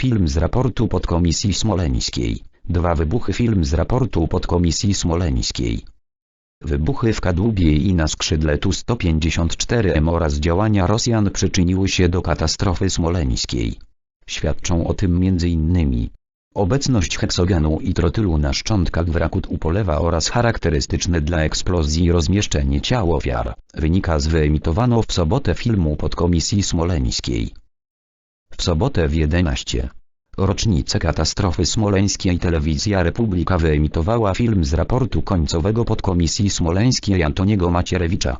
Film z raportu podkomisji smoleńskiej. Dwa wybuchy Film z raportu podkomisji smoleńskiej. Wybuchy w Kadłubie i na skrzydle Tu-154M oraz działania Rosjan przyczyniły się do katastrofy smoleńskiej. Świadczą o tym m.in. obecność heksogenu i trotylu na szczątkach wraku Tupolewa oraz charakterystyczne dla eksplozji rozmieszczenie ciał ofiar, wynika z wyemitowano w sobotę filmu podkomisji smoleńskiej. Sobotę w 11 rocznicę katastrofy smoleńskiej Telewizja Republika wyemitowała film z raportu końcowego podkomisji smoleńskiej Antoniego Macierewicza.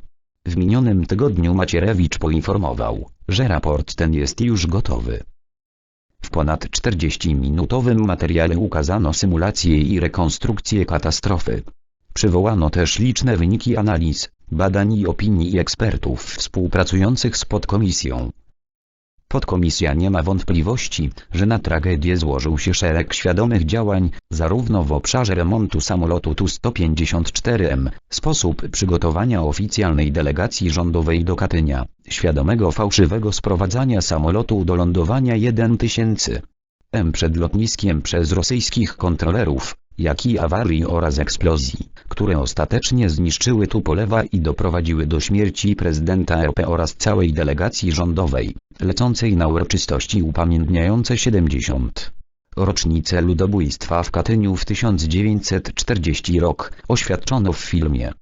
W minionym tygodniu Macierewicz poinformował, że raport ten jest już gotowy. W ponad 40-minutowym materiale ukazano symulacje i rekonstrukcję katastrofy. Przywołano też liczne wyniki analiz, badań i opinii ekspertów współpracujących z podkomisją. Podkomisja nie ma wątpliwości, że na tragedię złożył się szereg świadomych działań, zarówno w obszarze remontu samolotu Tu-154M, sposób przygotowania oficjalnej delegacji rządowej do Katynia, świadomego fałszywego sprowadzania samolotu do lądowania 1000 M przed lotniskiem przez rosyjskich kontrolerów, jak i awarii oraz eksplozji, które ostatecznie zniszczyły Tupolewa i doprowadziły do śmierci prezydenta RP oraz całej delegacji rządowej, lecącej na uroczystości upamiętniające 70. rocznicę ludobójstwa w Katyniu w 1940 rok, oświadczono w filmie.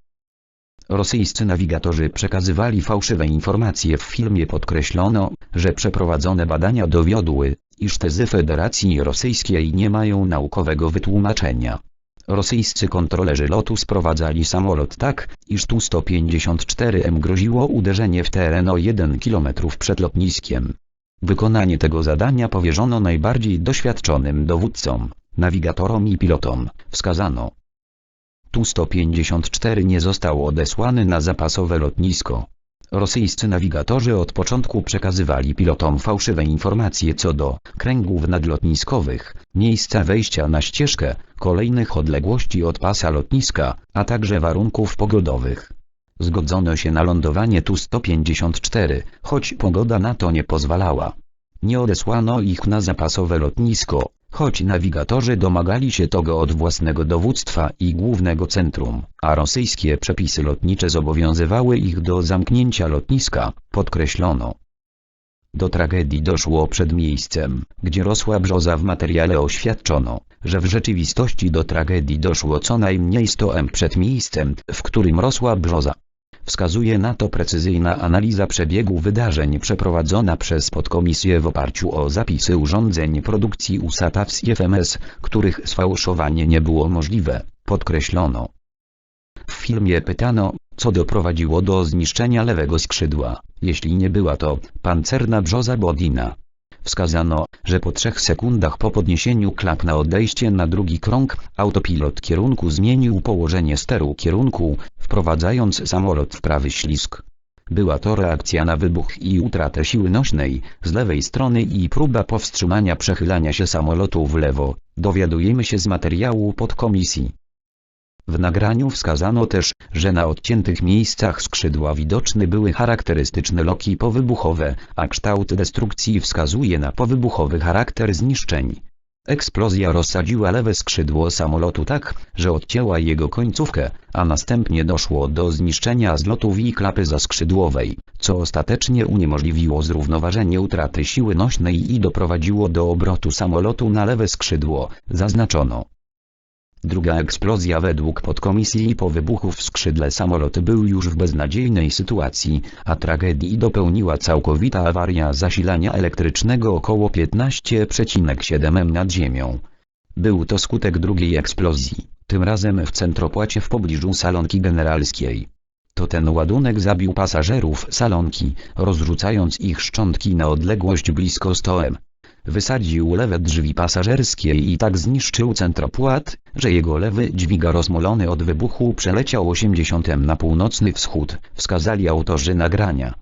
Rosyjscy nawigatorzy przekazywali fałszywe informacje w filmie podkreślono, że przeprowadzone badania dowiodły, iż tezy Federacji Rosyjskiej nie mają naukowego wytłumaczenia. Rosyjscy kontrolerzy lotu sprowadzali samolot tak, iż Tu-154M groziło uderzenie w teren o 1 km przed lotniskiem. Wykonanie tego zadania powierzono najbardziej doświadczonym dowódcom, nawigatorom i pilotom, wskazano. Tu-154 nie został odesłany na zapasowe lotnisko. Rosyjscy nawigatorzy od początku przekazywali pilotom fałszywe informacje co do kręgów nadlotniskowych, miejsca wejścia na ścieżkę, kolejnych odległości od pasa lotniska, a także warunków pogodowych. Zgodzono się na lądowanie Tu-154, choć pogoda na to nie pozwalała. Nie odesłano ich na zapasowe lotnisko, choć nawigatorzy domagali się tego od własnego dowództwa i głównego centrum, a rosyjskie przepisy lotnicze zobowiązywały ich do zamknięcia lotniska, podkreślono. Do tragedii doszło przed miejscem, gdzie rosła brzoza w materiale oświadczono, że w rzeczywistości do tragedii doszło co najmniej 100 m przed miejscem, w którym rosła brzoza. Wskazuje na to precyzyjna analiza przebiegu wydarzeń przeprowadzona przez podkomisję w oparciu o zapisy urządzeń produkcji USATAWS i FMS, których sfałszowanie nie było możliwe, podkreślono. W filmie pytano, co doprowadziło do zniszczenia lewego skrzydła, jeśli nie była to pancerna brzoza Bodina. Wskazano, że po trzech sekundach po podniesieniu klap na odejście na drugi krąg, autopilot kierunku zmienił położenie steru kierunku, wprowadzając samolot w prawy ślisk. Była to reakcja na wybuch i utratę siły nośnej z lewej strony i próba powstrzymania przechylania się samolotu w lewo, dowiadujemy się z materiału podkomisji. W nagraniu wskazano też, że na odciętych miejscach skrzydła widoczne były charakterystyczne loki powybuchowe, a kształt destrukcji wskazuje na powybuchowy charakter zniszczeń. Eksplozja rozsadziła lewe skrzydło samolotu tak, że odcięła jego końcówkę, a następnie doszło do zniszczenia zlotów i klapy zaskrzydłowej, co ostatecznie uniemożliwiło zrównoważenie utraty siły nośnej i doprowadziło do obrotu samolotu na lewe skrzydło, zaznaczono. Druga eksplozja według podkomisji po wybuchu w skrzydle samolot był już w beznadziejnej sytuacji, a tragedii dopełniła całkowita awaria zasilania elektrycznego około 15,7 m nad ziemią. Był to skutek drugiej eksplozji, tym razem w centropłacie w pobliżu salonki generalskiej. To ten ładunek zabił pasażerów salonki, rozrzucając ich szczątki na odległość blisko 100 m. Wysadził lewe drzwi pasażerskie i tak zniszczył centropłat, że jego lewy dźwiga rozmolony od wybuchu przeleciał 80 na północny wschód, wskazali autorzy nagrania.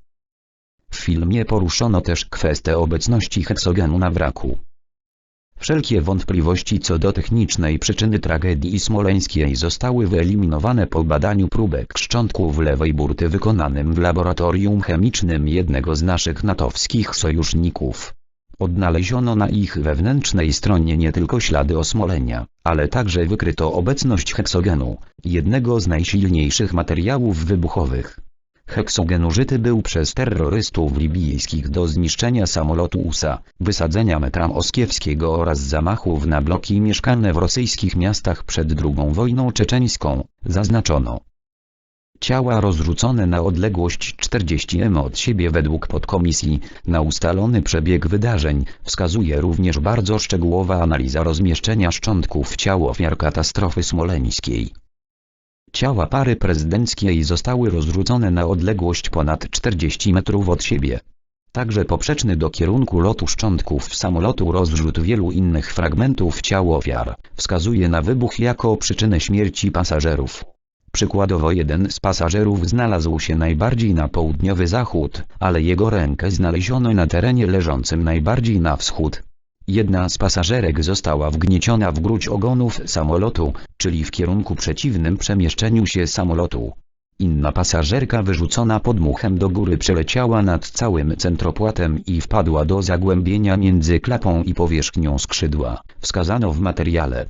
W filmie poruszono też kwestię obecności heksogenu na wraku. Wszelkie wątpliwości co do technicznej przyczyny tragedii smoleńskiej zostały wyeliminowane po badaniu próbek szczątków lewej burty wykonanym w laboratorium chemicznym jednego z naszych natowskich sojuszników. Odnaleziono na ich wewnętrznej stronie nie tylko ślady osmolenia, ale także wykryto obecność heksogenu, jednego z najsilniejszych materiałów wybuchowych. Heksogen użyty był przez terrorystów libijskich do zniszczenia samolotu USA, wysadzenia metra moskiewskiego oraz zamachów na bloki mieszkalne w rosyjskich miastach przed II wojną czeczeńską, zaznaczono. Ciała rozrzucone na odległość 40 m od siebie według podkomisji, na ustalony przebieg wydarzeń, wskazuje również bardzo szczegółowa analiza rozmieszczenia szczątków ciał ofiar katastrofy smoleńskiej. Ciała pary prezydenckiej zostały rozrzucone na odległość ponad 40 metrów od siebie. Także poprzeczny do kierunku lotu szczątków samolotu rozrzut wielu innych fragmentów ciał ofiar, wskazuje na wybuch jako przyczynę śmierci pasażerów. Przykładowo jeden z pasażerów znalazł się najbardziej na południowy zachód, ale jego rękę znaleziono na terenie leżącym najbardziej na wschód. Jedna z pasażerek została wgnieciona w gruć ogonów samolotu, czyli w kierunku przeciwnym przemieszczeniu się samolotu. Inna pasażerka wyrzucona podmuchem do góry przeleciała nad całym centropłatem i wpadła do zagłębienia między klapą i powierzchnią skrzydła, wskazano w materiale.